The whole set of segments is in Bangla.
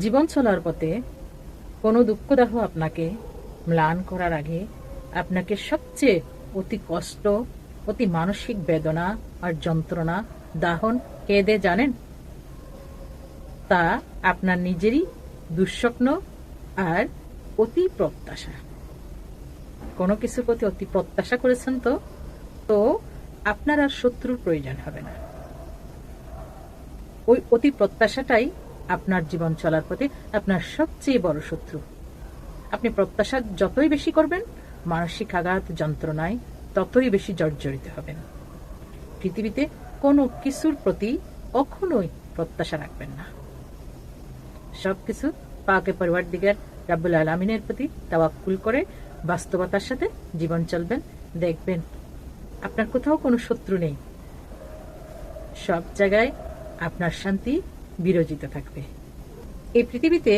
জীবন চলার পথে কোনো দুঃখদাহ আপনাকে ম্লান করার আগে আপনাকে সবচেয়ে অতি কষ্ট, অতি মানসিক বেদনা আর যন্ত্রণা দাহন কে দে জানেন? তা আপনার নিজেরই দুঃস্বপ্ন আর অতি প্রত্যাশা। কোনো কিছুর প্রতি অতি প্রত্যাশা করেছেন তো তো আপনার আর শত্রুর প্রয়োজন হবে না। ওই অতি প্রত্যাশাটাই আপনার জীবন চলার পথে আপনার সবচেয়ে বড় শত্রু। আপনি প্রত্যাশা যতই বেশি করবেন, মানসিক আঘাত, যন্ত্রণায় ততই বেশি জর্জরিত হবেন। পৃথিবীতে কোনো কিছুর প্রতি কখনোই প্রত্যাশা রাখবেন না। সবকিছু পাকে পরিবার দিকের রাব্বুল আলমিনের প্রতি তাওয়াক্কুল করে বাস্তবতার সাথে জীবন চলবেন। দেখবেন, আপনার কোথাও কোনো শত্রু নেই। সব জায়গায় আপনার শান্তি বিরজিত থাকবে। এই পৃথিবীতে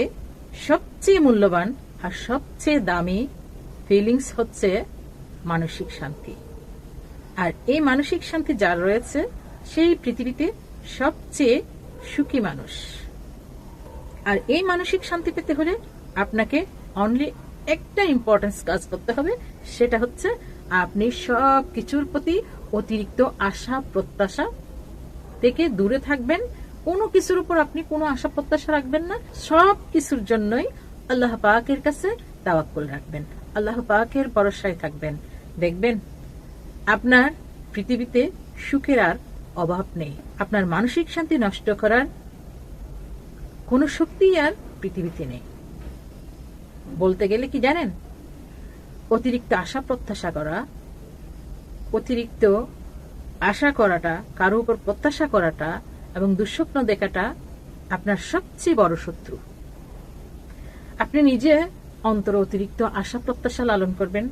সবচেয়ে মূল্যবান আর সবচেয়ে দামি ফিলিংস হচ্ছে মানসিক শান্তি। আর এই মানসিক শান্তি যার রয়েছে, সেই পৃথিবীতে সবচেয়ে সুখী মানুষ। আর এই মানসিক শান্তি পেতে হলে আপনাকে অনলি একটা ইম্পর্টেন্স কাজ করতে হবে, সেটা হচ্ছে আপনি সব কিছুর প্রতি অতিরিক্ত আশা, প্রত্যাশা থেকে দূরে থাকবেন কোনো কিছুর উপর আপনি কোনো আশা প্রত্যাশা রাখবেন না। সব কিছুর জন্যই আল্লাহ পাকের কাছে তাওয়াক্কুল রাখবেন। আল্লাহ পাকের ভরসায় থাকবেন। দেখবেন, আপনার পৃথিবীতে সুখের আর অভাব নেই। আপনার মানসিক শান্তি নষ্ট করার কোনো শক্তিই আর পৃথিবীতে নেই। বলতে গেলে কি জানেন? অতিরিক্ত আশা প্রত্যাশা করা, অতিরিক্ত আশা করাটা, কারও উপর প্রত্যাশা করাটা এবং দুঃস্বপ্ন দেখাটা আপনার সবচেয়ে বড় শত্রু। আপনি নিজে অন্তর অতিরিক্ত আশা প্রত্যাশা লালন করবেন,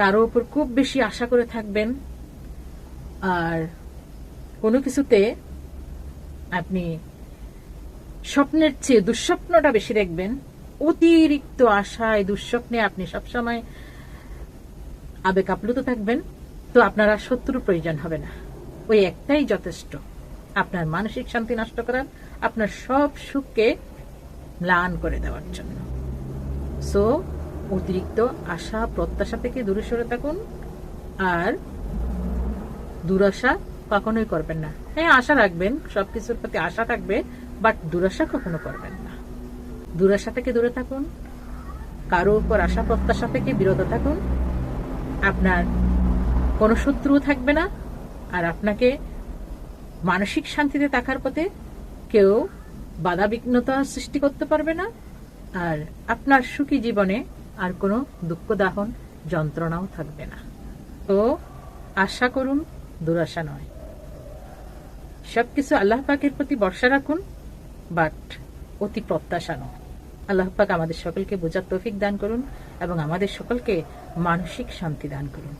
কারও উপর খুব বেশি আশা করে থাকবেন, আর কোনো কিছুতে আপনি স্বপ্নের চেয়ে দুঃস্বপ্নটা বেশি দেখবেন। অতিরিক্ত আশায়, দুঃস্বপ্নে আপনি সবসময় আবেগ আপ্লুত থাকবেন, তো আপনার আর শত্রুর প্রয়োজন হবে না। ওই একটাই যথেষ্ট। আপনার মানসিক শান্তি নষ্ট করার, আপনার সব সুখকে ম্লান করে দেওয়ার জন্য। সো অতিরিক্ত আশা, প্রত্যাশা থেকে দূরে সরে থাকুন, আর দুরাশা কখনোই করবেন না। হ্যাঁ আশা রাখবেন, সবকিছুর প্রতি আশা থাকবে বাট দুরাশা কখনো করবেন না। দুরাশা থেকে দূরে থাকুন, কারও উপর আশা, প্রত্যাশা থেকে বিরত থাকুন। আপনার কোনো শত্রু থাকবে না, আর আপনাকে মানসিক শান্তিতে থাকার পথে কেউ বাধা বিঘ্নতা সৃষ্টি করতে পারবে না। আর আপনার সুখী জীবনে আর কোনো দুঃখ দাহন যন্ত্রণাও থাকবে না। তো আশা করুন, দুরাশা নয়। সবকিছু আল্লাহ পাকের প্রতি ভরসা রাখুন, বাট অতি প্রত্যাশা নয়। আল্লাহ পাক আমাদের সকলকে বোঝার তৌফিক দান করুন এবং আমাদের সকলকে মানসিক শান্তি দান করুন।